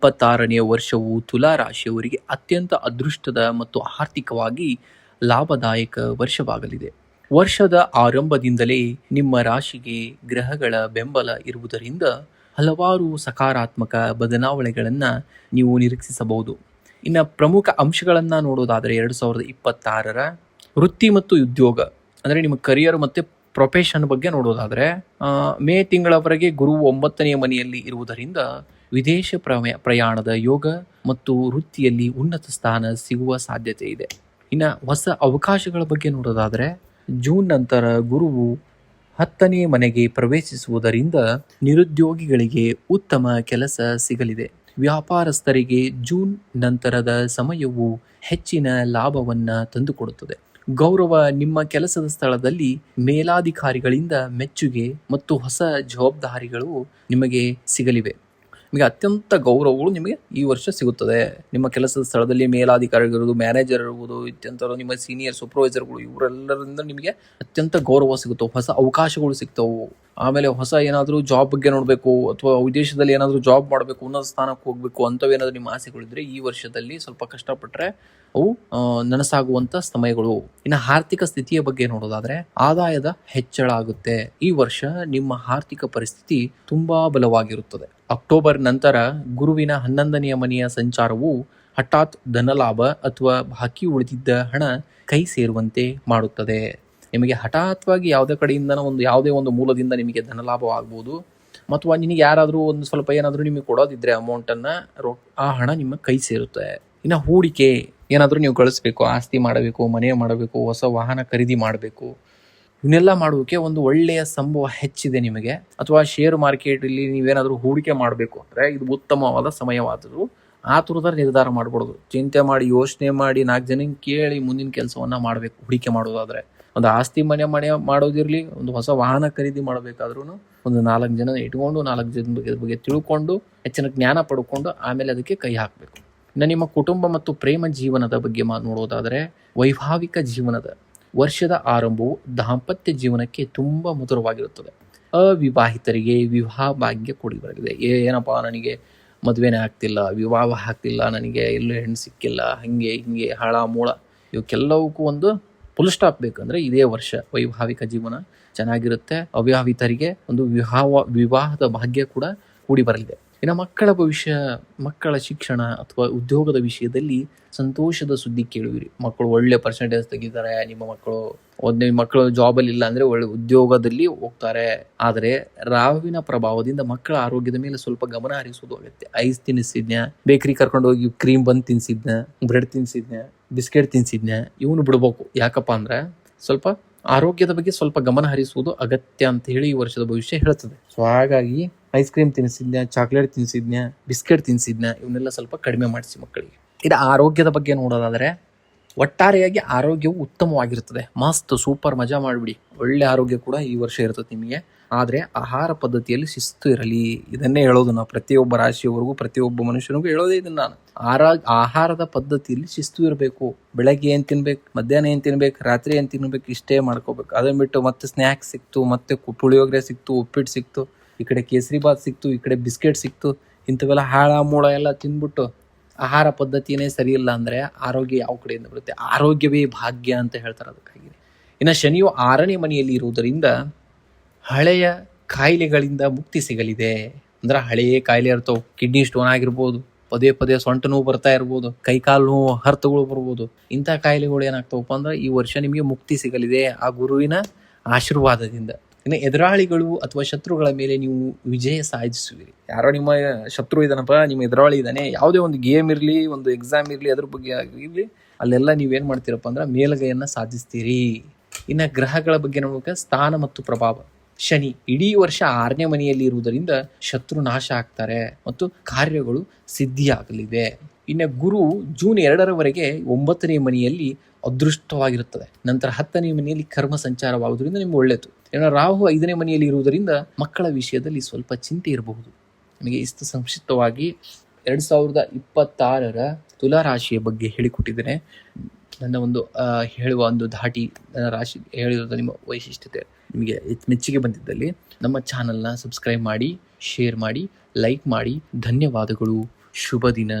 ಇಪ್ಪತ್ತಾರನೆಯ ವರ್ಷವು ತುಲಾ ರಾಶಿಯವರಿಗೆ ಅತ್ಯಂತ ಅದೃಷ್ಟದ ಮತ್ತು ಆರ್ಥಿಕವಾಗಿ ಲಾಭದಾಯಕ ವರ್ಷವಾಗಲಿದೆ. ವರ್ಷದ ಆರಂಭದಿಂದಲೇ ನಿಮ್ಮ ರಾಶಿಗೆ ಗ್ರಹಗಳ ಬೆಂಬಲ ಇರುವುದರಿಂದ ಹಲವಾರು ಸಕಾರಾತ್ಮಕ ಬದಲಾವಣೆಗಳನ್ನು ನೀವು ನಿರೀಕ್ಷಿಸಬಹುದು. ಇನ್ನು ಪ್ರಮುಖ ಅಂಶಗಳನ್ನು ನೋಡೋದಾದರೆ ಎರಡು ಸಾವಿರದ ಇಪ್ಪತ್ತಾರರ ವೃತ್ತಿ ಮತ್ತು ಉದ್ಯೋಗ. ಅಂದರೆ ನಿಮ್ಮ ಕರಿಯರ್ ಮತ್ತು ಪ್ರೊಫೆಷನ್ ಬಗ್ಗೆ ನೋಡೋದಾದರೆ ಮೇ ತಿಂಗಳವರೆಗೆ ಗುರು ಒಂಬತ್ತನೆಯ ಮನೆಯಲ್ಲಿ ಇರುವುದರಿಂದ ವಿದೇಶ ಪ್ರಯ ಪ್ರಯಾಣದ ಯೋಗ ಮತ್ತು ವೃತ್ತಿಯಲ್ಲಿ ಉನ್ನತ ಸ್ಥಾನ ಸಿಗುವ ಸಾಧ್ಯತೆ ಇದೆ. ಇನ್ನು ಹೊಸ ಅವಕಾಶಗಳ ಬಗ್ಗೆ ನೋಡೋದಾದರೆ, ಜೂನ್ ನಂತರ ಗುರುವು ಹತ್ತನೇ ಮನೆಗೆ ಪ್ರವೇಶಿಸುವುದರಿಂದ ನಿರುದ್ಯೋಗಿಗಳಿಗೆ ಉತ್ತಮ ಕೆಲಸ ಸಿಗಲಿದೆ. ವ್ಯಾಪಾರಸ್ಥರಿಗೆ ಜೂನ್ ನಂತರದ ಸಮಯವು ಹೆಚ್ಚಿನ ಲಾಭವನ್ನು ತಂದುಕೊಡುತ್ತದೆ. ಗೌರವ ನಿಮ್ಮ ಕೆಲಸದ ಸ್ಥಳದಲ್ಲಿ ಮೇಲಾಧಿಕಾರಿಗಳಿಂದ ಮೆಚ್ಚುಗೆ ಮತ್ತು ಹೊಸ ಜವಾಬ್ದಾರಿಗಳು ನಿಮಗೆ ಸಿಗಲಿವೆ. ನಿಮಗೆ ಅತ್ಯಂತ ಗೌರವಗಳು ನಿಮಗೆ ಈ ವರ್ಷ ಸಿಗುತ್ತದೆ. ನಿಮ್ಮ ಕೆಲಸದ ಸ್ಥಳದಲ್ಲಿ ಮೇಲಾಧಿಕಾರಿಗಳು ಮ್ಯಾನೇಜರ್ ಇರ್ಬೋದು ಇತ್ಯಂತ ನಿಮ್ಮ ಸೀನಿಯರ್ ಸೂಪರ್ವೈಸರ್ಗಳು ಇವರೆಲ್ಲರಿಂದ ನಿಮಗೆ ಅತ್ಯಂತ ಗೌರವ ಸಿಗುತ್ತವೆ, ಹೊಸ ಅವಕಾಶಗಳು ಸಿಗ್ತವು. ಆಮೇಲೆ ಹೊಸ ಏನಾದರೂ ಜಾಬ್ ಬಗ್ಗೆ ನೋಡಬೇಕು ಅಥವಾ ವಿದೇಶದಲ್ಲಿ ಏನಾದರೂ ಜಾಬ್ ಮಾಡಬೇಕು ಉನ್ನತ ಸ್ಥಾನಕ್ಕೆ ಹೋಗಬೇಕು ಅಂಥವೇನಾದರೂ ನಿಮ್ಮ ಆಸೆಗಳಿದ್ರೆ ಈ ವರ್ಷದಲ್ಲಿ ಸ್ವಲ್ಪ ಕಷ್ಟಪಟ್ಟರೆ ಅವು ನನಸಾಗುವಂಥ ಸಮಯಗಳು. ಇನ್ನು ಆರ್ಥಿಕ ಸ್ಥಿತಿಯ ಬಗ್ಗೆ ನೋಡೋದಾದ್ರೆ ಆದಾಯದ ಹೆಚ್ಚಳ ಆಗುತ್ತೆ. ಈ ವರ್ಷ ನಿಮ್ಮ ಆರ್ಥಿಕ ಪರಿಸ್ಥಿತಿ ತುಂಬಾ ಬಲವಾಗಿರುತ್ತದೆ. ಅಕ್ಟೋಬರ್ ನಂತರ ಗುರುವಿನ ಹನ್ನೊಂದನೆಯ ಮನೆಯ ಸಂಚಾರವು ಹಠಾತ್ ಧನಲಾಭ ಅಥವಾ ಬಾಕಿ ಉಳಿದಿದ್ದ ಹಣ ಕೈ ಸೇರುವಂತೆ ಮಾಡುತ್ತದೆ. ನಿಮಗೆ ಹಠಾತ್ವಾಗಿ ಯಾವುದೇ ಕಡೆಯಿಂದ ಒಂದು, ಯಾವುದೇ ಒಂದು ಮೂಲದಿಂದ ನಿಮಗೆ ಧನಲಾಭವಾಗ್ಬೋದು. ಅಥವಾ ನಿನಗೆ ಯಾರಾದರೂ ಒಂದು ಸ್ವಲ್ಪ ಏನಾದರೂ ನಿಮಗೆ ಕೊಡೋದಿದ್ರೆ ಅಮೌಂಟನ್ನು ರೊ ಆ ಹಣ ನಿಮ್ಮ ಕೈ ಸೇರುತ್ತೆ. ಇನ್ನು ಹೂಡಿಕೆ ಏನಾದರೂ ನೀವು ಗಳಿಸ್ಬೇಕು, ಆಸ್ತಿ ಮಾಡಬೇಕು, ಮನೆ ಮಾಡಬೇಕು, ಹೊಸ ವಾಹನ ಖರೀದಿ ಮಾಡಬೇಕು. ಇವನ್ನೆಲ್ಲ ಮಾಡೋಕೆ ಒಂದು ಒಳ್ಳೆಯ ಸಂಭವ ಹೆಚ್ಚಿದೆ ನಿಮಗೆ. ಅಥವಾ ಶೇರ್ ಮಾರ್ಕೆಟಲ್ಲಿ ನೀವೇನಾದರೂ ಹೂಡಿಕೆ ಮಾಡಬೇಕು ಅಂದರೆ ಇದು ಉತ್ತಮವಾದ ಸಮಯವಾದರೂ ಆತುರದ ನಿರ್ಧಾರ ಮಾಡಬಾರ್ದು ಚಿಂತೆ ಮಾಡಿ, ಯೋಚನೆ ಮಾಡಿ ನಾಲ್ಕು ಜನ ಕೇಳಿ ಮುಂದಿನ ಕೆಲಸವನ್ನು ಮಾಡಬೇಕು, ಹೂಡಿಕೆ ಮಾಡೋದಾದ್ರೆ. ಒಂದು ಆಸ್ತಿ ಮನೆ ಮನೆ ಮಾಡೋದಿರಲಿ, ಒಂದು ಹೊಸ ವಾಹನ ಖರೀದಿ ಮಾಡಬೇಕಾದ್ರೂ ಒಂದು ನಾಲ್ಕು ಜನ ಇಟ್ಕೊಂಡು, ನಾಲ್ಕು ಜನ ಬಗ್ಗೆ ಬಗ್ಗೆ ತಿಳ್ಕೊಂಡು, ಹೆಚ್ಚಿನ ಜ್ಞಾನ ಪಡ್ಕೊಂಡು ಆಮೇಲೆ ಅದಕ್ಕೆ ಕೈ ಹಾಕಬೇಕು. ಇನ್ನು ನಿಮ್ಮ ಕುಟುಂಬ ಮತ್ತು ಪ್ರೇಮ ಜೀವನದ ಬಗ್ಗೆ ನೋಡೋದಾದರೆ, ವೈಭಾವಿಕ ಜೀವನದ ವರ್ಷದ ಆರಂಭವು ದಾಂಪತ್ಯ ಜೀವನಕ್ಕೆ ತುಂಬ ಮಧುರವಾಗಿರುತ್ತದೆ. ಅವಿವಾಹಿತರಿಗೆ ವಿವಾಹ ಭಾಗ್ಯ ಕೂಡಿ ಬರಲಿದೆ. ಏನಪ್ಪ ನನಗೆ ಮದುವೆನೇ ಆಗ್ತಿಲ್ಲ, ವಿವಾಹ ಆಗ್ತಿಲ್ಲ, ನನಗೆ ಎಲ್ಲೂ ಹೆಣ್ಣು ಸಿಕ್ಕಿಲ್ಲ, ಹಾಗೆ ಹಿಂಗೆ, ಹಾಳ, ಮೂಳ, ಇವಕ್ಕೆಲ್ಲವಕ್ಕೂ ಒಂದು ಫುಲ್ ಸ್ಟಾಪ್ ಬೇಕಂದ್ರೆ ಇದೇ ವರ್ಷ ವೈವಾಹಿಕ ಜೀವನ ಚೆನ್ನಾಗಿರುತ್ತೆ. ಅವ್ಯಾಹಿತರಿಗೆ ಒಂದು ವಿವಾಹ, ವಿವಾಹದ ಭಾಗ್ಯ ಕೂಡ ಕೂಡಿ ಬರಲಿದೆ. ಇನ್ನು ಮಕ್ಕಳ ಭವಿಷ್ಯ, ಮಕ್ಕಳ ಶಿಕ್ಷಣ ಅಥವಾ ಉದ್ಯೋಗದ ವಿಷಯದಲ್ಲಿ ಸಂತೋಷದ ಸುದ್ದಿ ಕೇಳುವಿರಿ. ಮಕ್ಕಳು ಒಳ್ಳೆ ಪರ್ಸೆಂಟೇಜ್ ತೆಗಿತಾರೆ, ನಿಮ್ಮ ಮಕ್ಕಳು ನಿಮ್ಮ ಮಕ್ಕಳು ಜಾಬಲ್ಲಿ ಇಲ್ಲ ಅಂದ್ರೆ ಒಳ್ಳೆ ಉದ್ಯೋಗದಲ್ಲಿ ಹೋಗ್ತಾರೆ. ಆದರೆ ರಾವಿನ ಪ್ರಭಾವದಿಂದ ಮಕ್ಕಳ ಆರೋಗ್ಯದ ಮೇಲೆ ಸ್ವಲ್ಪ ಗಮನ ಹರಿಸೋದು ಅಗತ್ಯ. ಐಸ್ ತಿನ್ನಿಸಿದ್ನ, ಬೇಕರಿ ಕರ್ಕೊಂಡು ಹೋಗಿ ಕ್ರೀಮ್ ಬಂದು ತಿನ್ಸಿದ್ನ, ಬ್ರೆಡ್ ತಿನ್ಸಿದ್ನ ಬಿಸ್ಕೆಟ್ ತಿನ್ಸಿದ್ನೆ, ಇವನು ಬಿಡ್ಬೇಕು. ಯಾಕಪ್ಪ ಅಂದ್ರೆ ಸ್ವಲ್ಪ ಆರೋಗ್ಯದ ಬಗ್ಗೆ ಸ್ವಲ್ಪ ಗಮನ ಹರಿಸುವುದು ಅಗತ್ಯ ಅಂತ ಹೇಳಿ ಈ ವರ್ಷದ ಭವಿಷ್ಯ ಹೇಳ್ತದೆ. ಸೊ ಹಾಗಾಗಿ ಐಸ್ ಕ್ರೀಮ್ ತಿನ್ನಿಸಿದ್ನ ಚಾಕ್ಲೇಟ್ ತಿನ್ಸಿದ್ನ ಬಿಸ್ಕೆಟ್ ತಿನ್ಸಿದ್ನ, ಇವನ್ನೆಲ್ಲ ಸ್ವಲ್ಪ ಕಡಿಮೆ ಮಾಡಿಸಿ ಮಕ್ಕಳಿಗೆ. ಇದು ಆರೋಗ್ಯದ ಬಗ್ಗೆ ನೋಡೋದಾದರೆ ಒಟ್ಟಾರೆಯಾಗಿ ಆರೋಗ್ಯವು ಉತ್ತಮವಾಗಿರುತ್ತದೆ ಮಸ್ತ್, ಸೂಪರ್ ಮಜಾ ಮಾಡಿಬಿಡಿ. ಒಳ್ಳೆ ಆರೋಗ್ಯ ಕೂಡ ಈ ವರ್ಷ ಇರ್ತದೆ ನಿಮಗೆ. ಆದರೆ ಆಹಾರ ಪದ್ಧತಿಯಲ್ಲಿ ಶಿಸ್ತು ಇರಲಿ. ಇದನ್ನೇ ಹೇಳೋದು ನಾವು. ಪ್ರತಿಯೊಬ್ಬ ರಾಶಿಯವರೆಗೂ, ಪ್ರತಿಯೊಬ್ಬ ಮನುಷ್ಯನಿಗೂ ಹೇಳೋದೇ ಇದನ್ನ ನಾನು. ಆರ, ಆಹಾರದ ಪದ್ಧತಿಯಲ್ಲಿ ಶಿಸ್ತು ಇರಬೇಕು. ಬೆಳಗ್ಗೆ ಏನು ತಿನ್ಬೇಕು, ಮಧ್ಯಾಹ್ನ ಏನು ತಿನ್ಬೇಕು, ರಾತ್ರಿ ಏನು ತಿನ್ಬೇಕು, ಇಷ್ಟೇ ಮಾಡ್ಕೋಬೇಕು. ಅದನ್ನ ಬಿಟ್ಟು ಮತ್ತೆ ಸ್ನ್ಯಾಕ್ಸ್ ಸಿಕ್ತು, ಮತ್ತೆ ಪುಳಿಯೋಗರೆ ಸಿಕ್ತು, ಉಪ್ಪಿಟ್ಟು ಸಿಕ್ತು, ಈ ಕಡೆ ಕೇಸರಿ ಬಾತ್ ಸಿಕ್ತು, ಈ ಕಡೆ ಬಿಸ್ಕೆಟ್ ಸಿಕ್ತು, ಇಂಥವೆಲ್ಲ ಹಾಳ, ಮೂಳ ಎಲ್ಲ ತಿಂದ್ಬಿಟ್ಟು ಆಹಾರ ಪದ್ಧತಿನೇ ಸರಿ ಇಲ್ಲ ಅಂದ್ರೆ ಆರೋಗ್ಯ ಯಾವ ಕಡೆಯಿಂದ ಬರುತ್ತೆ? ಆರೋಗ್ಯವೇ ಭಾಗ್ಯ ಅಂತ ಹೇಳ್ತಾರೆ ಅದಕ್ಕಾಗಿ. ಇನ್ನು ಶನಿಯು ಆರನೇ ಮನೆಯಲ್ಲಿ ಇರುವುದರಿಂದ ಹಳೆಯ ಕಾಯಿಲೆಗಳಿಂದ ಮುಕ್ತಿ ಸಿಗಲಿದೆ. ಅಂದ್ರೆ ಹಳೆಯ ಕಾಯಿಲೆ ಇರ್ತಾವೆ ಕಿಡ್ನಿ ಸ್ಟೋನ್ ಆಗಿರ್ಬೋದು, ಪದೇ ಪದೇ ಸೊಂಟ ನೋವು ಬರ್ತಾ ಇರ್ಬೋದು, ಕೈಕಾಲು ನೋವು, ಹರ್ತಗಳು ಬರ್ಬೋದು. ಇಂಥ ಕಾಯಿಲೆಗಳು ಏನಾಗ್ತಾವಪ್ಪ ಅಂದ್ರೆ ಈ ವರ್ಷ ನಿಮಗೆ ಮುಕ್ತಿ ಸಿಗಲಿದೆ ಆ ಗುರುವಿನ ಆಶೀರ್ವಾದದಿಂದ. ಇನ್ನು ಎದುರಾಳಿಗಳು ಅಥವಾ ಶತ್ರುಗಳ ಮೇಲೆ ನೀವು ವಿಜಯ ಸಾಧಿಸುವಿರಿ. ಯಾರೋ ನಿಮ್ಮ ಶತ್ರು ಇದಾನಪ್ಪ, ನಿಮ್ಮ ಎದುರಾಳಿ ಇದ್ದಾನೆ ಯಾವುದೇ ಒಂದು ಗೇಮ್ ಇರಲಿ, ಒಂದು ಎಕ್ಸಾಮ್ ಇರಲಿ, ಅದ್ರ ಬಗ್ಗೆ ಇರಲಿ ಅಲ್ಲೆಲ್ಲ ನೀವೇನು ಮಾಡ್ತೀರಪ್ಪ ಅಂದ್ರೆ ಮೇಲುಗೈಯನ್ನು ಸಾಧಿಸ್ತೀರಿ. ಇನ್ನು ಗ್ರಹಗಳ ಬಗ್ಗೆ ನೋಡೋಕೆ ಸ್ಥಾನ ಮತ್ತು ಪ್ರಭಾವ. ಶನಿ ಇಡೀ ವರ್ಷ ಆರನೇ ಮನೆಯಲ್ಲಿ ಇರುವುದರಿಂದ ಶತ್ರು ನಾಶ ಆಗ್ತಾರೆ ಮತ್ತು ಕಾರ್ಯಗಳು ಸಿದ್ಧಿಯಾಗಲಿವೆ. ಇನ್ನು ಗುರು ಜೂನ್ ಎರಡರವರೆಗೆ ಒಂಬತ್ತನೇ ಮನೆಯಲ್ಲಿ ಅದೃಷ್ಟವಾಗಿರುತ್ತದೆ. ನಂತರ ಹತ್ತನೇ ಮನೆಯಲ್ಲಿ ಕರ್ಮ ಸಂಚಾರವಾಗುವುದರಿಂದ ನಿಮ್ಗೆ ಒಳ್ಳೆಯದು. ಇನ್ನು ರಾಹು ಐದನೇ ಮನೆಯಲ್ಲಿ ಇರುವುದರಿಂದ ಮಕ್ಕಳ ವಿಷಯದಲ್ಲಿ ಸ್ವಲ್ಪ ಚಿಂತೆ ಇರಬಹುದು. ನಿಮಗೆ ಇಷ್ಟು ಸಂಕ್ಷಿಪ್ತವಾಗಿ ಎರಡು ಸಾವಿರದ ಇಪ್ಪತ್ತಾರರ ತುಲಾ ರಾಶಿಯ ಬಗ್ಗೆ ಹೇಳಿಕೊಟ್ಟಿದ್ದೇನೆ. ನನ್ನ ಒಂದು ಹೇಳುವ ಒಂದು ಧಾಟಿ, ನನ್ನ ರಾಶಿ ಹೇಳಿರೋದು ನಿಮ್ಮ ವೈಶಿಷ್ಟ್ಯತೆ ನಿಮಗೆ ಮೆಚ್ಚುಗೆ ಬಂದಿದ್ದಲ್ಲಿ, ನಮ್ಮ ಚಾನಲ್ನ ಸಬ್ಸ್ಕ್ರೈಬ್ ಮಾಡಿ ಶೇರ್ ಮಾಡಿ ಲೈಕ್ ಮಾಡಿ, ಧನ್ಯವಾದಗಳು. ಶುಭ ದಿನ.